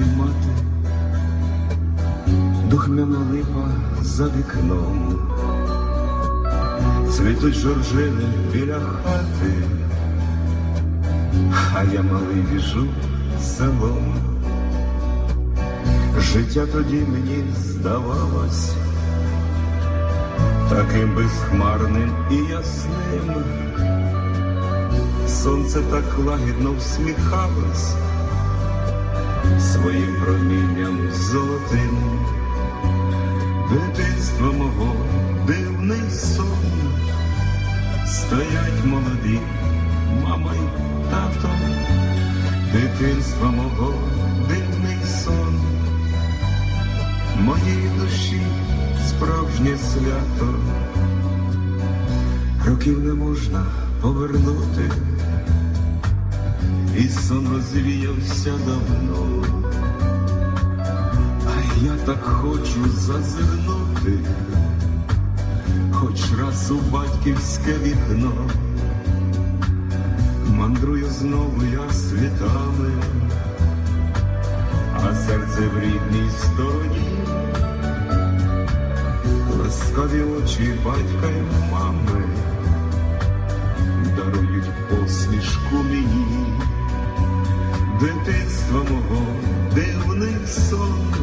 приснились мати, духмяна липа за вікном, цвітуть жоржини біля хати, а я малий біжу селом. Життя тоді мені здавалось таким безхмарним і ясним. Сонце так лагідно всміхалось своїм промінням золотим, дитинство мого дивний сон, стоять молоді, мама й тато, дитинство мого дивний сон, моєї душі справжнє свято, років не можна повернути, і сон розвіявся давно, а я так хочу зазирнути, хоч раз у батьківське вікно, мандрую знову я світами, а серце в рідній стороні, ласкаві очі батька й мами дарують посмішку мені, дитинства мого дивний сон,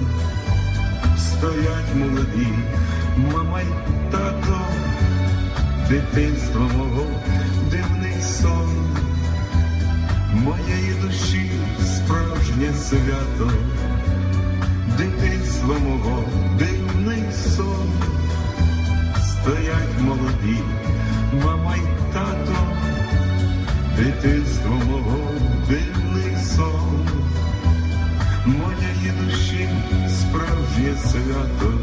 стоять молоді, мама й тато, дитинства мого дивний сон, моєї душі справжнє свято, дитинства мого дивний сон, стоять молоді, мама й тато, дитинство мого дивний сон, моєї душі справжнє свято.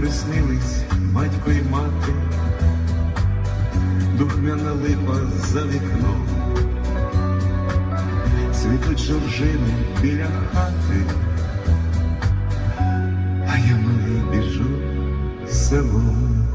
Приснились батько і мати, духмяна липа за вікном, цвітуть жоржини біля хати, а я малий біжу селом.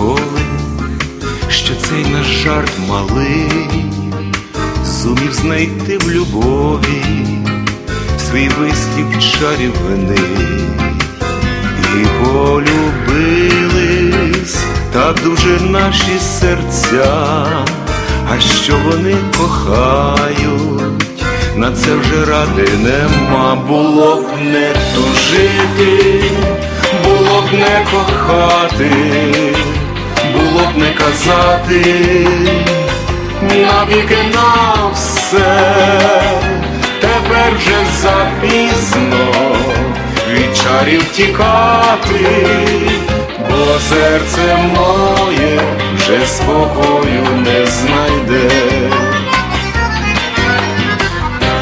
Відколи, що цей наш жарт малий, зумів знайти в любові свій вислів чарівний, і полюбились так дуже наші серця, а що вони кохають, на це вже ради нема, було б не тужити, не кохати, було б не казати, навіки на все, тепер вже запізно від чарів тікати, бо серце моє вже спокою не знайде.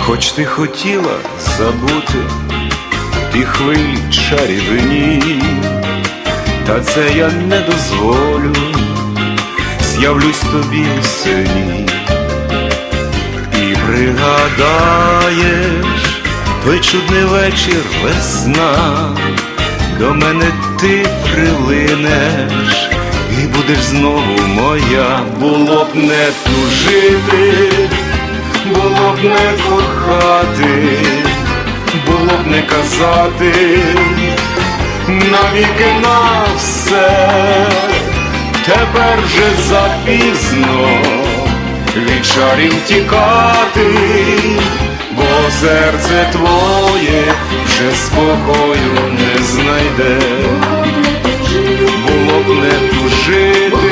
Хоч ти хотіла забути ті хвилі чарівні, та це я не дозволю, з'явлюсь тобі у сні і пригадаєш той чудний вечір весна, до мене ти прилинеш, і будеш знову моя, було б не тужити було б не кохати, було б не казати, навіки на все, тепер вже запізно від чарів тікати, бо серце твоє вже спокою не знайде, було б не тужити,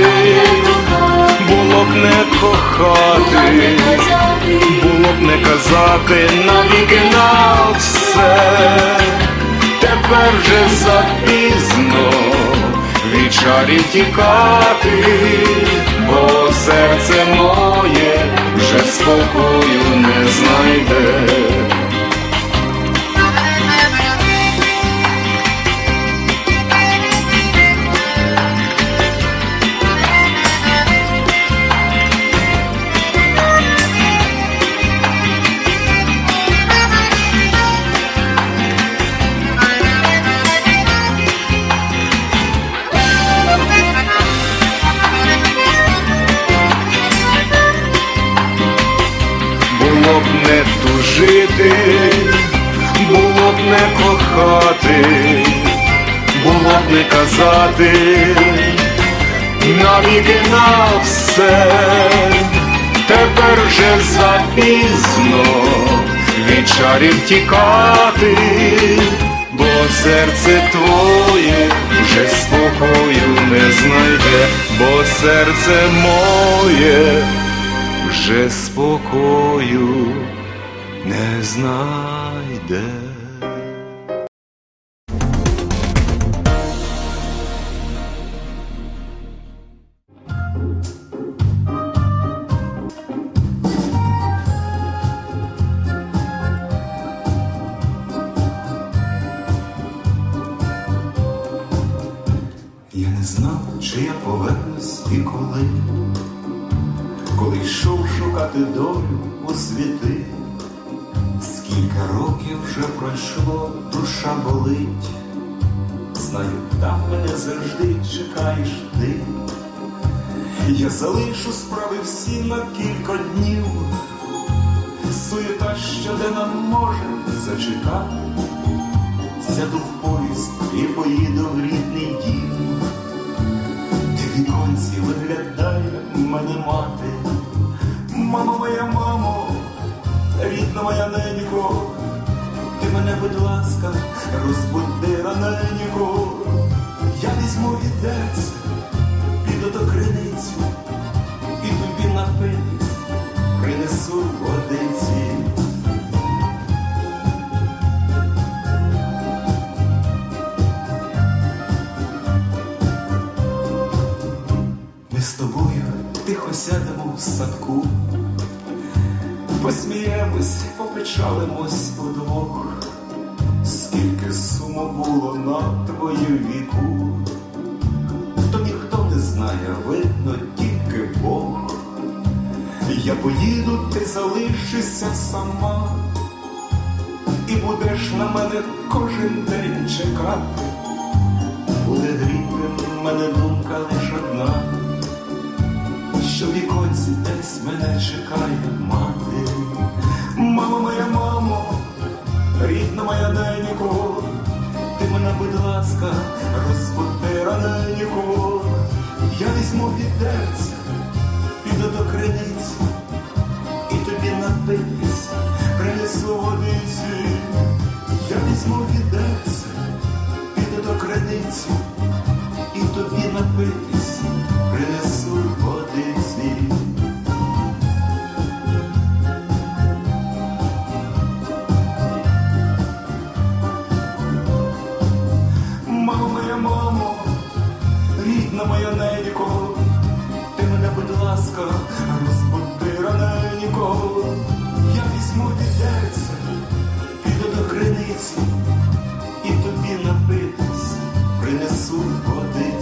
було б не кохати було б не казати навіки на все, тепер вже запізно від тікати, бо серце моє вже спокою не знайде. Не навіки на все, тепер вже запізно від чарів тікати, бо серце твоє вже спокою не знайде, бо серце моє вже спокою не знайде. Знав, чи я повернусь і коли коли йшов шукати долю у світи, скільки років вже пройшло, душа болить, знаю, там мене завжди чекаєш ти. Я залишу справи всі на кілька днів, суєта щоденна може зачекати, сяду в поїзд і поїду в рідний дім. Віконці виглядає мене мати, мамо моя мамо, рідна моя ненько, ти мене, будь ласка, розбуди раненько, я візьму відець, піду до криницю, і тобі напитись, принесу водиці. Садку, посміємось, попечалимось удвох, скільки сумо було на твою віку, то ніхто не знає, видно тільки Бог. Я поїду, ти залишишся сама, і будеш на мене кожен день чекати. буде гріти мене думка лиш одна, що в віконці десь мене чекає мати. Мамо моя, мамо, рідна моя ненько, ти мене, будь ласка, розбуди раненько, я візьму відерця, піду до криниці, і тобі напитись, принесу водиці, я візьму відерця, піду до криниці, і тобі напитись, mereço é poder.